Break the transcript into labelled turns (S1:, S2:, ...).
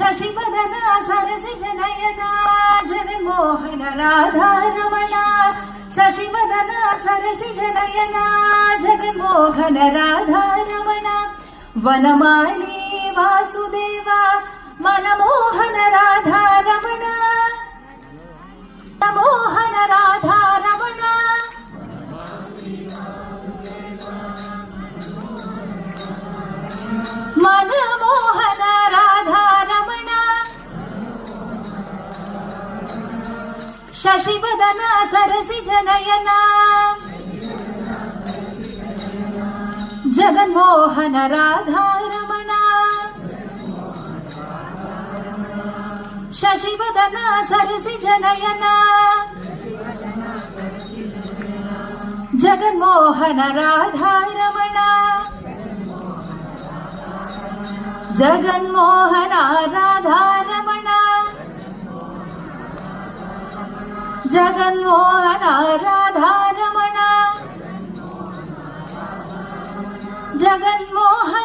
S1: शशिवदना सरसिजनयना Jaganmohan Radha Ramya शशिवदना सरसिजनयना Jaganmohan Radha Ramana. Vanamali Vasudeva, Manmohan Radha Ramana. Manmohan Radha शशिवदना सरसिजनयना Jaganmohan राधारमणा शशिवदना सरसिजनयना Jaganmohan राधारमणा Jaganmohan Jaganmohan Radha Raman Jaganmohan